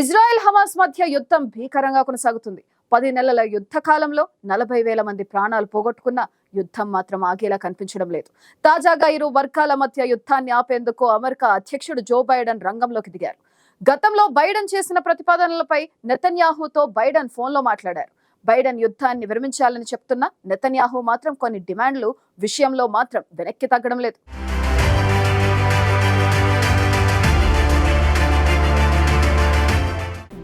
Israel Hamas మధ్య యుద్ధం భీకరంగా కొనసాగుతుంది. పది నెలల యుద్ధ కాలంలో నలభై వేల మంది ప్రాణాలు పోగొట్టుకున్న యుద్ధం మాత్రం ఆగేలా కనిపించడం లేదు. తాజాగా ఇరు వర్గాల మధ్య యుద్ధాన్ని ఆపేందుకు అమెరికా అధ్యక్షుడు జో బైడెన్ రంగంలోకి దిగారు. గతంలో బైడెన్ చేసిన ప్రతిపాదనలపై నెతన్యాహుతో బైడెన్ ఫోన్లో మాట్లాడారు. బైడెన్ యుద్ధాన్ని విరమించాలని చెప్తున్న నెతన్యాహు మాత్రం కొన్ని డిమాండ్లు విషయంలో మాత్రం వెనక్కి తగ్గడం లేదు.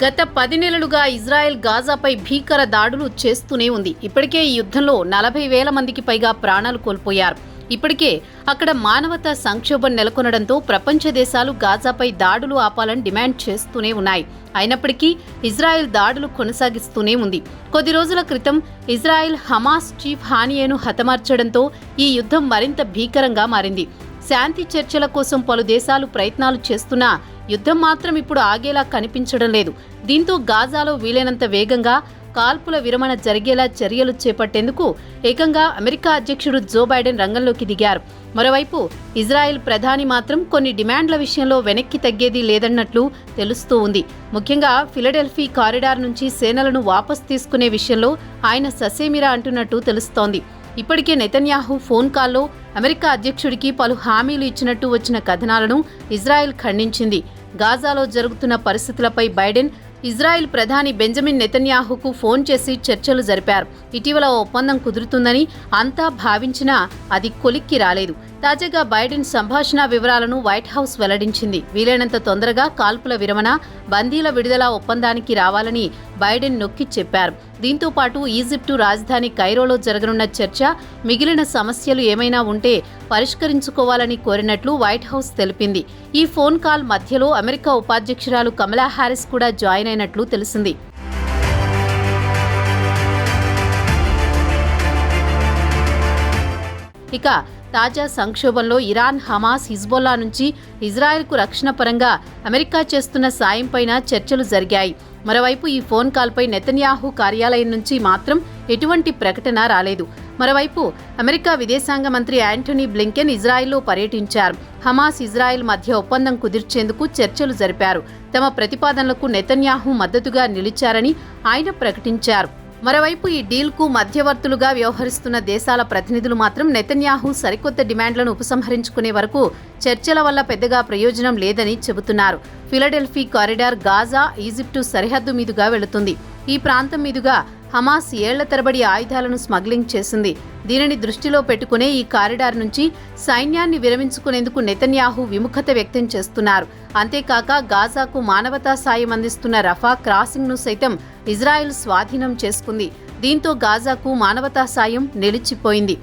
గత పది నెలలుగా ఇజ్రాయెల్ గాజాపై భీకర దాడులు చేస్తూనే ఉంది. ఇప్పటికే ఈ యుద్ధంలో నలభై వేల మందికి పైగా ప్రాణాలు కోల్పోయారు. ఇప్పటికే అక్కడ మానవతా సంక్షోభం నెలకొనడంతో ప్రపంచ దేశాలు గాజాపై దాడులు ఆపాలని డిమాండ్ చేస్తూనే ఉన్నాయి. అయినప్పటికీ ఇజ్రాయెల్ దాడులు కొనసాగిస్తూనే ఉంది. కొద్ది రోజుల క్రితం ఇజ్రాయెల్ హమాస్ చీఫ్ హానియేను హతమార్చడంతో ఈ యుద్ధం మరింత భీకరంగా మారింది. శాంతి చర్చల కోసం పలు దేశాలు ప్రయత్నాలు చేస్తున్నా యుద్ధం మాత్రం ఇప్పుడు ఆగేలా కనిపించడం లేదు. దీంతో గాజాలో వీలైనంత వేగంగా కాల్పుల విరమణ జరిగేలా చర్యలు చేపట్టేందుకు ఏకంగా అమెరికా అధ్యక్షుడు జో బైడెన్ రంగంలోకి దిగారు. మరోవైపు ఇజ్రాయెల్ ప్రధాని మాత్రం కొన్ని డిమాండ్ల విషయంలో వెనక్కి తగ్గేది లేదన్నట్లు తెలుస్తూ ఉంది. ముఖ్యంగా ఫిలడెల్ఫీ కారిడార్ నుంచి సేనలను వాపస్ తీసుకునే విషయంలో ఆయన ససేమిరా అంటున్నట్టు తెలుస్తోంది. ఇప్పటికే నెతన్యాహు ఫోన్ కాల్లో అమెరికా అధ్యక్షుడికి పలు హామీలు ఇచ్చినట్టు వచ్చిన కథనాలను ఇజ్రాయెల్ ఖండించింది. గాజాలో జరుగుతున్న పరిస్థితులపై బైడెన్ ఇజ్రాయెల్ ప్రధాని బెంజమిన్ నెతన్యాహుకు ఫోన్ చేసి చర్చలు జరిపారు. ఇటీవల ఒప్పందం కుదురుతుందని అంతా భావించినా అది కొలిక్కి రాలేదు. తాజాగా బైడెన్ సంభాషణ వివరాలను వైట్ హౌస్ వెల్లడించింది. వీలైనంత తొందరగా కాల్పుల విరమణ బందీల విడుదల ఒప్పందానికి రావాలని బైడెన్ నొక్కి చెప్పారు. దీంతో పాటు ఈజిప్టు రాజధాని కైరోలో జరగనున్న చర్చ మిగిలిన సమస్యలు ఏమైనా ఉంటే పరిష్కరించుకోవాలని కోరినట్లు వైట్ హౌస్ తెలిపింది. ఈ ఫోన్ కాల్ మధ్యలో అమెరికా ఉపాధ్యక్షురాలు కమలా హారిస్ కూడా జాయిన్ అయినట్లు తెలిసింది. ఇక తాజా సంక్షోభంలో ఇరాన్ హమాస్ హిజ్బొల్లా నుంచి ఇజ్రాయెల్కు రక్షణ పరంగా అమెరికా చేస్తున్న సాయంపైన చర్చలు జరిగాయి. మరోవైపు ఈ ఫోన్ కాల్పై నెతన్యాహు కార్యాలయం నుంచి మాత్రం ఎటువంటి ప్రకటన రాలేదు. మరోవైపు అమెరికా విదేశాంగ మంత్రి యాంటనీ బ్లింకెన్ ఇజ్రాయెల్లో పర్యటించారు. హమాస్ ఇజ్రాయెల్ మధ్య ఒప్పందం కుదిర్చేందుకు చర్చలు జరిపారు. తమ ప్రతిపాదనలకు నెతన్యాహు మద్దతుగా నిలిచారని ఆయన ప్రకటించారు. మరోవైపు ఈ డీల్కు మధ్యవర్తులుగా వ్యవహరిస్తున్న దేశాల ప్రతినిధులు మాత్రం నెతన్యాహు సరికొత్త డిమాండ్లను ఉపసంహరించుకునే వరకు చర్చల వల్ల పెద్దగా ప్రయోజనం లేదని చెబుతున్నారు. ఫిలడెల్ఫీ కారిడార్ గాజా ఈజిప్టు సరిహద్దు మీదుగా వెళుతుంది. ఈ ప్రాంతం మీదుగా హమాస్ ఏళ్ళ తరబడి ఆయుధాలను స్మగ్లింగ్ చేసింది. దీనిని దృష్టిలో పెట్టుకునే ఈ కారిడార్ నుంచి సైన్యాన్ని విరమించుకునేందుకు నెతన్యాహు విముఖత వ్యక్తం చేస్తున్నారు. అంతేకాక గాజాకు మానవతా సాయం అందిస్తున్న రఫా క్రాసింగ్ను సైతం ఇజ్రాయెల్ స్వాధీనం చేసుకుంది. దీంతో గాజాకు మానవతా సాయం నిలిచిపోయింది.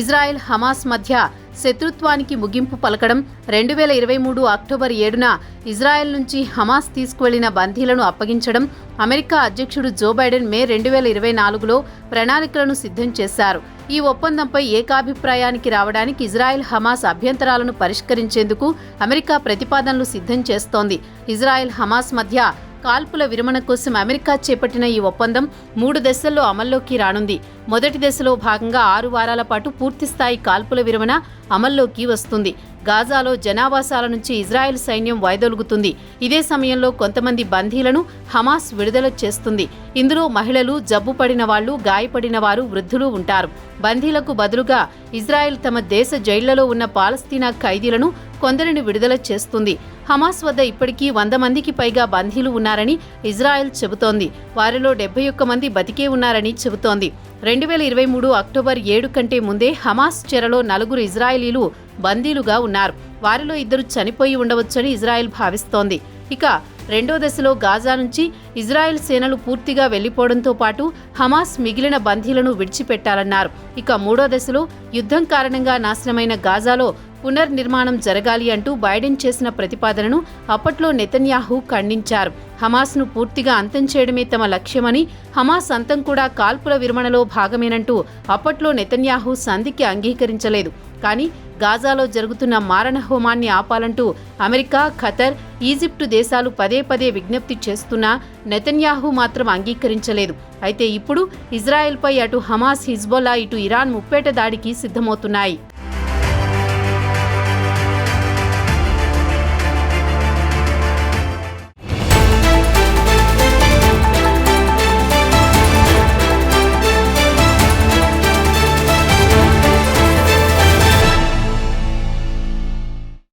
ఇజ్రాయెల్ హమాస్ మధ్య శత్రుత్వానికి ముగింపు పలకడం రెండు వేల ఇరవై మూడు అక్టోబర్ ఏడున ఇజ్రాయెల్ నుంచి హమాస్ తీసుకువెళ్ళిన బందీలను అప్పగించడం అమెరికా అధ్యక్షుడు జో బైడెన్ మే రెండు వేల ఇరవై నాలుగులో ప్రణాళికలను సిద్ధం చేశారు. ఈ ఒప్పందంపై ఏకాభిప్రాయానికి రావడానికి ఇజ్రాయెల్ హమాస్ అభ్యంతరాలను పరిష్కరించేందుకు అమెరికా ప్రతిపాదనలు సిద్ధం చేస్తోంది. ఇజ్రాయెల్ హమాస్ మధ్య కాల్పుల విరమణ కోసం అమెరికా చేపట్టిన ఈ ఒప్పందం మూడు దశల్లో అమల్లోకి రానుంది. మొదటి దశలో భాగంగా ఆరు వారాల పాటు పూర్తిస్థాయి కాల్పుల విరమణ అమల్లోకి వస్తుంది. గాజాలో జనావాసాల నుంచి ఇజ్రాయెల్ సైన్యం వైదొలుగుతుంది ఇదే సమయంలో కొంతమంది బందీలను హమాస్ విడుదల చేస్తుంది. ఇందులో మహిళలు జబ్బు పడిన వాళ్ళు గాయపడిన వారు వృద్ధులు ఉంటారు. బందీలకు బదులుగా ఇజ్రాయెల్ తమ దేశ జైళ్ళలో ఉన్న పాలస్తీనా ఖైదీలను కొందరిని విడుదల చేస్తుంది. హమాస్ వద్ద ఇప్పటికీ వంద మందికి పైగా బందీలు ఉన్నారని ఇజ్రాయెల్ చెబుతోంది. వారిలో డెబ్బై ఒక్క మంది బతికే ఉన్నారని చెబుతోంది. రెండు వేల ఇరవై మూడు అక్టోబర్ ఏడు కంటే ముందే హమాస్ చెరలో నలుగురు ఇజ్రాయేలీలు బందీలుగా ఉన్నారు. వారిలో ఇద్దరు చనిపోయి ఉండవచ్చని ఇజ్రాయెల్ భావిస్తోంది. ఇక రెండో దశలో గాజా నుంచి ఇజ్రాయెల్ సేనలు పూర్తిగా వెళ్ళిపోవడంతో పాటు హమాస్ మిగిలిన బందీలను విడిచిపెట్టాలన్నారు. ఇక మూడో దశలో యుద్ధం కారణంగా నాశనమైన గాజాలో పునర్నిర్మాణం జరగాలి అంటూ బైడెన్ చేసిన ప్రతిపాదనను అప్పట్లో నెతన్యాహు ఖండించారు. హమాస్ను పూర్తిగా అంతం చేయడమే తమ లక్ష్యమని హమాస్ అంతం కూడా కాల్పుల విరమణలో భాగమేనంటూ అప్పట్లో నెతన్యాహు సంధికి అంగీకరించలేదు. కానీ గాజాలో జరుగుతున్న మారణ హోమాన్ని ఆపాలంటూ అమెరికా ఖతర్ ఈజిప్టు దేశాలు పదే పదే విజ్ఞప్తి చేస్తున్నా నెతన్యాహు మాత్రం అంగీకరించలేదు. అయితే ఇప్పుడు ఇజ్రాయెల్పై అటు హమాస్ హిజ్బొల్లా ఇటు ఇరాన్ ముప్పేట దాడికి సిద్ధమవుతున్నాయి.